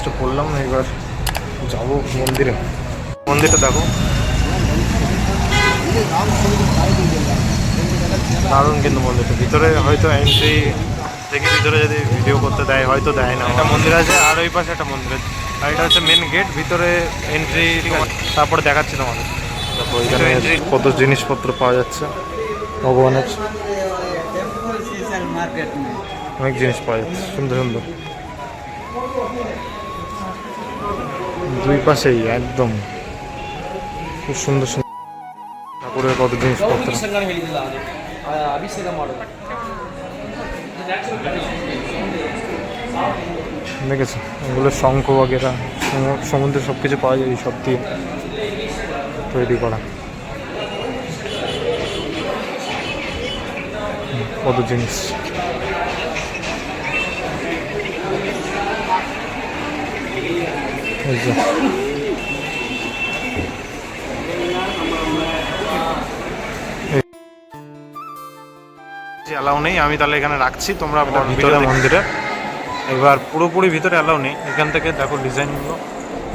কাজটা করলাম এবার যাব মন্দিরে। মন্দিরটা দেখো। দারুণ কিন্তু মন্দিরটা। ভিতরে হয়তো এন্ট্রি থেকে ভিতরে যদি ভিডিও করতে দেয় হয়তো দেয় না। একটা মন্দির আছে আর ওই পাশে একটা মন্দির আছে। আর এটা হচ্ছে মেন গেট ভিতরে এন্ট্রি তারপরে দেখাচ্ছি তোমাদের। কত জিনিসপত্র পাওয়া যাচ্ছে। ভগবানের। অনেক জিনিস পাওয়া যাচ্ছে। সুন্দর সুন্দর। দুই পাশেই, একদম। খুব সুন্দর সুন্দর ঠাকুরের কত জিনিসপত্র। দেখেছি? এগুলো শঙ্খ বাগেরা সমুদ্রে সব কিছু পাওয়া যায় সব দিয়ে তৈরি করা। কত জিনিস। অ্যালাউ নেই আমি তাহলে এখানে রাখছি তোমরা ভিতরে মন্দিরে। এবার পুরোপুরি ভিতরে অ্যালাউ নেই এখান থেকে দেখো ডিজাইনগুলো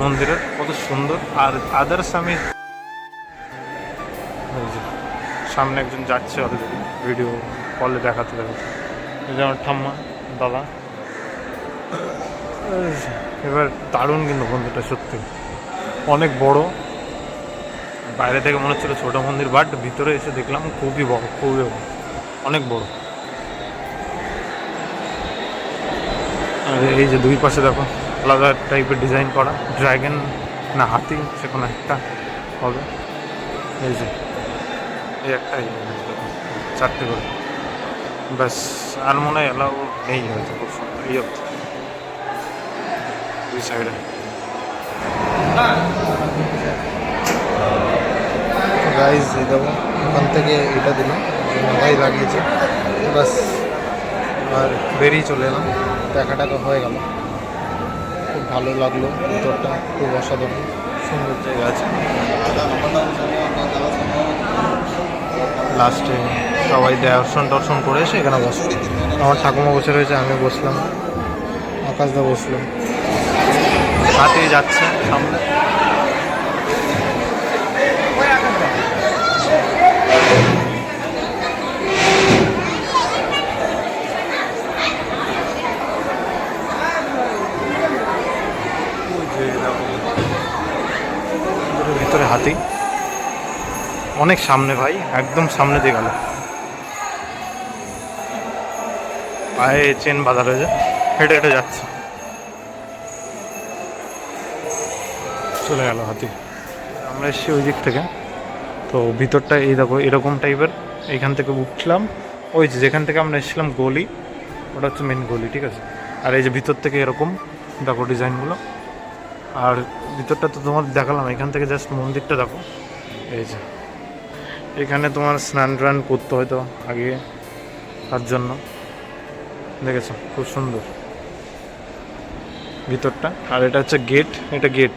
মন্দিরের কত সুন্দর। আর আদার্স আমি সামনে একজন যাচ্ছে অলরেডি ভিডিও কলে দেখাতে দেখাতে। এই যে আমার ঠাম্মা দাদা। এবার দারুণ কিন্তু মন্দিরটা, সত্যি। অনেক বড়। বাইরে থেকে মনে হচ্ছিল ছোট মন্দির বাট ভিতরে এসে দেখলাম খুবই বড় খুবই বড়। অনেক বড়। আর এই যে দুই পাশে দেখো, আলাদা টাইপের ডিজাইন করা। ড্রাগন না, হাতি, সে কোনো একটা হবে। এই যে, এই একটা চারটে করে। ব্যাস, আর মনে হয় এলাও নেই হয়তো খুব সুন্দর। এই অবধি দুই সাইডে গাইজ দেখো ওখান থেকে এটা দিলাম মাথায় লাগিয়েছে। বাস, আর বেরিয়ে চলে এলাম। দেখা টাকা হয়ে গেল। খুব ভালো লাগল, ভিতরটা খুব অসাধারণ, সুন্দর জায়গা আছে। লাস্টে সবাই দর্শন টর্শন করে এসে এখানে বসে আমার ঠাকুমা বসে রয়েছে আমি বসলাম। আকাশদা বসলাম হাতে যাচ্ছে সামনে। ভিতরে হাতি। অনেক সামনে ভাই, একদম সামনে দিয়ে গেল। পায়ে চেন বাঁধা রয়েছে, হেঁটে হেঁটে যাচ্ছে। চলে গেল হাতি। আমরা এসেছি ওই দিক থেকে। তো ভিতরটা এই দেখো, এরকম টাইপের। এইখান থেকে উঠলাম। ওই যে যেখান থেকে আমরা এসেছিলাম গলি, ওটা হচ্ছে মেন গলি, ঠিক আছে? আর এই যে ভিতর থেকে এরকম, দেখো ডিজাইনগুলো। আর ভিতরটা তো তোমার দেখালাম, এখান থেকে জাস্ট মন্দিরটা দেখো। এই যে। এখানে তোমার স্নান টান করতে হয়তো আগে, তার জন্য। দেখেছ? খুব সুন্দর। ভিতরটা। আর এটা হচ্ছে গেট এটা গেট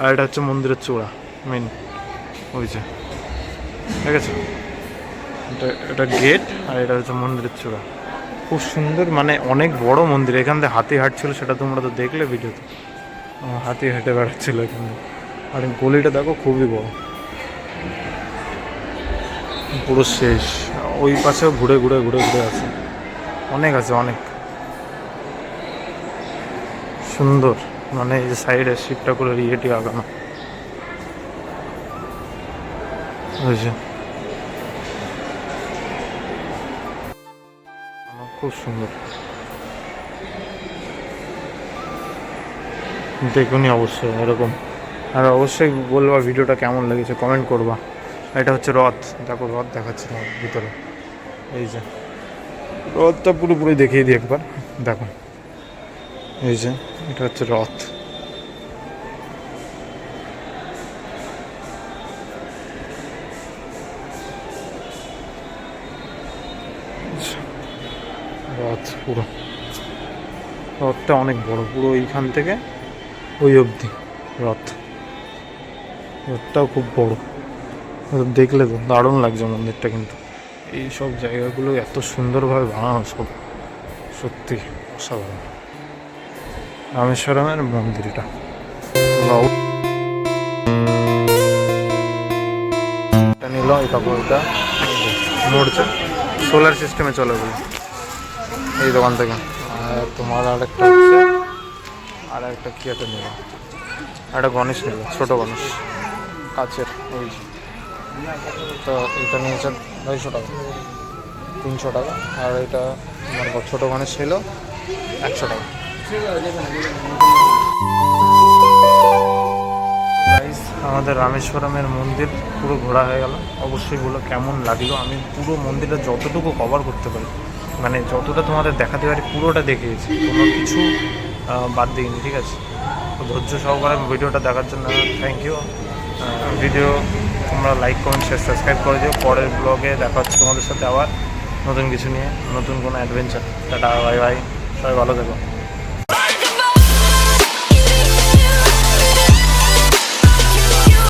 আর এটা হচ্ছে মন্দিরের চূড়া মেন ওই যে দেখেছ এটা এটা গেট আর এটা হচ্ছে মন্দিরের চূড়া। খুব সুন্দর মানে অনেক বড় মন্দির, এখান থেকে হাতি হাঁটছিল, সেটা তোমরা তো দেখলে ভিডিওতে। হাতি হেঁটে বেড়াচ্ছিল এখানে আর গলিটা দেখো, খুবই বড়। পুরো শেষ। ওই পাশেও ঘুরে ঘুরে ঘুরে ঘুরে আছে। অনেক আছে, অনেক। সুন্দর। মানে এই যে সাইডে শিপটা করে ইয়েটি আগানো। বুঝছে খুব সুন্দর। দেখুনি অবশ্যই এরকম। আর অবশ্যই বলবা ভিডিওটা কেমন লেগেছে কমেন্ট করবা। এটা হচ্ছে রথ। দেখো রথ দেখাচ্ছে তোমার ভিতরে। এই যে। রথটা পুরোপুরি দেখিয়ে দিই একবার। দেখো। এই যে, এটা হচ্ছে রথ। রথ পুরো। রথটা অনেক বড়, পুরো এইখান থেকে ওই অবধি রথ। রথটাও খুব বড়। দেখলে তো দারুণ লাগছে মন্দিরটা কিন্তু। এই সব জায়গাগুলো এত সুন্দরভাবে বানানো সব। সত্যি অসাধারণ। রামেশ্বরমের মন্দিরটা। নিল, এই কাপড়টা নড়ছে। সোলার সিস্টেমে চলে বলে এই দোকান থেকে। আর তোমার আর একটা হচ্ছে আর একটা কি একটা নিল? একটা গণেশ নিল, ছোট গণেশ। কাছের ওই তো এটা নিয়েছে আড়াইশো টাকা, তিনশো টাকা। আর এটা মানে ছোটো গণেশ ছিল একশো টাকা। আমাদের রামেশ্বরমের মন্দির পুরো ঘোরা হয়ে গেল। অবশ্যই বলো কেমন লাগল? আমি পুরো মন্দিরটা যতটুকু কভার করতে পারি মানে যতটা তোমাদের দেখাতে পারি, পুরোটা দেখিয়েছি। কোনো কিছু বাদ দিইনি, ঠিক আছে? তো ধৈর্য সহকারে ভিডিওটা দেখার জন্য থ্যাংক ইউ ভিডিও তোমরা লাইক কমেন্ট শেয়ার সাবস্ক্রাইব করে দিও। পরের ব্লগে দেখা হচ্ছে তোমাদের সাথে আবার নতুন কিছু নিয়ে, নতুন কোনো অ্যাডভেঞ্চার টাটা বাই বাই সবাই ভালো থেকো।